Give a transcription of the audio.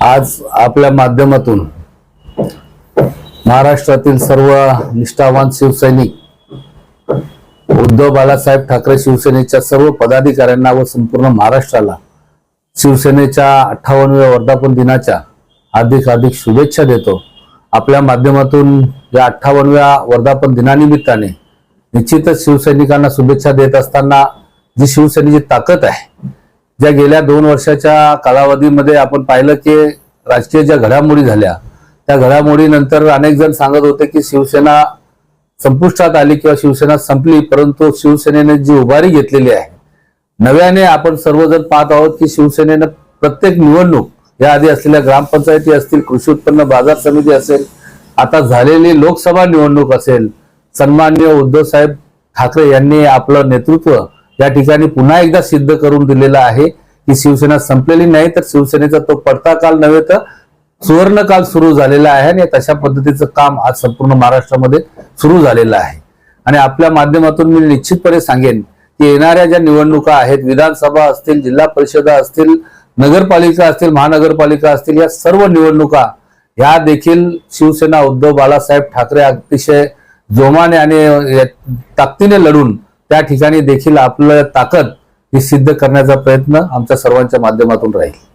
आज आपल्या माध्यमातून महाराष्ट्रातील सर्व निष्ठावान शिवसैनिक उद्धव बाळासाहेब ठाकरे शिवसेनेच्या सर्व पदाधिकाऱ्यांना व संपूर्ण महाराष्ट्राला शिवसेनेच्या अठ्ठावन्नव्या वर्धापन दिनाच्या हार्दिक हार्दिक शुभेच्छा देतो. आपल्या माध्यमातून या अठ्ठावन्नव्या वर्धापन दिनानिमित्ताने निश्चितच शिवसैनिकांना शुभेच्छा देत असताना जी शिवसेनेची ताकद आहे ज्या गेल्या दोन वर्षाच्या कालावधीमध्ये आपण पाहिलं की राजकीय ज्या घडामोडी झाल्या त्या घडामोडीनंतर अनेक जण सांगत होते की शिवसेना संपुष्टात आली किंवा शिवसेना संपली परंतु शिवसेनेने जी उभारी घेतलेली आहे नव्याने आपण सर्वजण पाहत आहोत की शिवसेनेनं प्रत्येक निवडणूक या आधी असलेल्या ग्रामपंचायती असतील कृषी उत्पन्न बाजार समिती असेल आता झालेली लोकसभा निवडणूक असेल सन्मान्य उद्धव साहेब ठाकरे यांनी आपलं नेतृत्व या ठिकाणी पुन्हा एकदा सिद्ध करून दिलेलं आहे की शिवसेना संपलेली नाही तर शिवसेनेचा तो पडता काल नव्हे तर सुवर्ण काल सुरू झालेला आहे आणि तशा पद्धतीचं काम आज संपूर्ण महाराष्ट्रामध्ये सुरू झालेलं आहे. आणि आपल्या माध्यमातून मी निश्चितपणे सांगेन की येणाऱ्या ज्या निवडणुका आहेत विधानसभा असतील जिल्हा परिषदा असतील नगरपालिका असतील महानगरपालिका असतील या सर्व निवडणुका ह्या देखील शिवसेना उद्धव बाळासाहेब ठाकरे अतिशय जोमाने आणि ताकदीने लढून त्या ठिकाणी देखील आपलं ताकद ही सिद्ध करण्याचा प्रयत्न आमच्या सर्वांच्या माध्यमातून राहील.